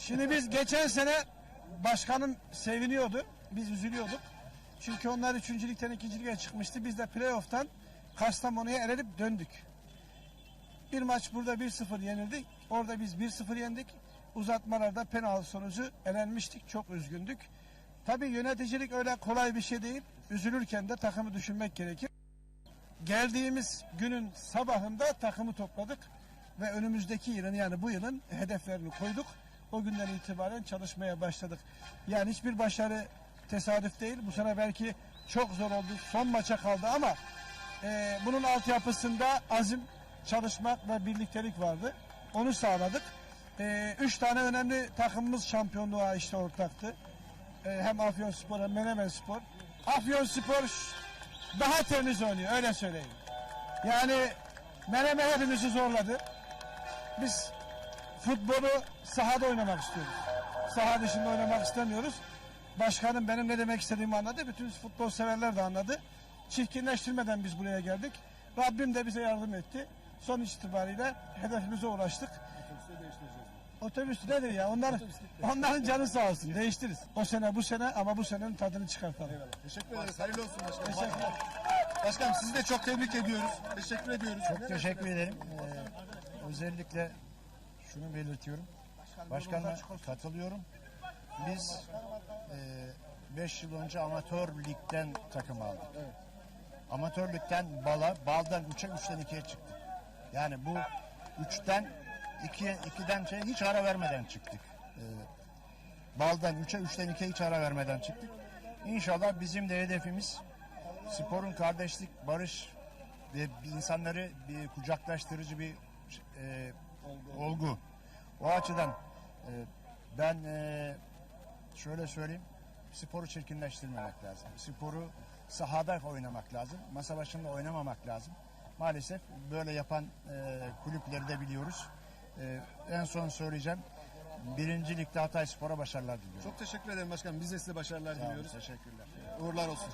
Şimdi biz geçen sene başkanım seviniyordu. Biz üzülüyorduk. Çünkü onlar üçüncülükten ikincilikten çıkmıştı. Biz de playoff'tan Kastamonu'ya elenip döndük. Bir maç burada 1-0 yenildik. Orada biz 1-0 yendik. Uzatmalarda penaltı sonucu elenmiştik. Çok üzgündük. Tabii yöneticilik öyle kolay bir şey değil. Üzülürken de takımı düşünmek gerekir. Geldiğimiz günün sabahında takımı topladık ve önümüzdeki yılın yani bu yılın hedeflerini koyduk. O günden itibaren çalışmaya başladık. Yani hiçbir başarı tesadüf değil. Bu sene belki çok zor oldu. Son maça kaldı ama e, bunun altyapısında azim, çalışmak ve birliktelik vardı. Onu sağladık. E, üç tane önemli takımımız şampiyonluğa işte ortaktı. E, hem Afyonspor hem Menemenspor. Afyonspor ş- daha temiz oynuyor öyle söyleyeyim. Yani Menemen hepimizi zorladı. Biz futbolu sahada oynamak istiyoruz. Saha dışında oynamak istemiyoruz. Başkanım benim ne demek istediğimi anladı. Bütün futbol severler de anladı. Çirkinleştirmeden biz buraya geldik. Rabbim de bize yardım etti. Son itibariyle hedefimize ulaştık. Otobüs nedir ya? Onlar, onların canı sağ olsun. Değiştiririz. O sene bu sene ama bu senenin tadını çıkartalım. Teşekkür ederiz. Hayırlı olsun başkanım. Teşekkürler. Başkanım sizi de çok tebrik ediyoruz. Teşekkür ediyoruz. Çok teşekkür ederim. Ee, özellikle şunu belirtiyorum. Başkanla katılıyorum. Biz 5 yıl önce amatör ligden takım aldık. Amatör ligden bala, baldan 3'e, 3'ten 2'ye çıktık. Yani bu 3'ten 2'ye, 2'den şey hiç ara vermeden çıktık. Ee, baldan 3'e, 3'ten 2'ye hiç ara vermeden çıktık. İnşallah bizim de hedefimiz sporun kardeşlik, barış ve insanları bir kucaklaştırıcı bir e, olgu. O açıdan e, ben e, şöyle söyleyeyim, sporu çirkinleştirmemek lazım. Sporu sahada oynamak lazım. Masa başında oynamamak lazım. Maalesef böyle yapan e, kulüpleri de biliyoruz. E, en son söyleyeceğim. Birinci Lig'de Hatay Spor'a başarılar diliyorum. Çok teşekkür ederim başkanım. Biz de size başarılar diliyoruz. Teşekkürler. Uğurlar olsun.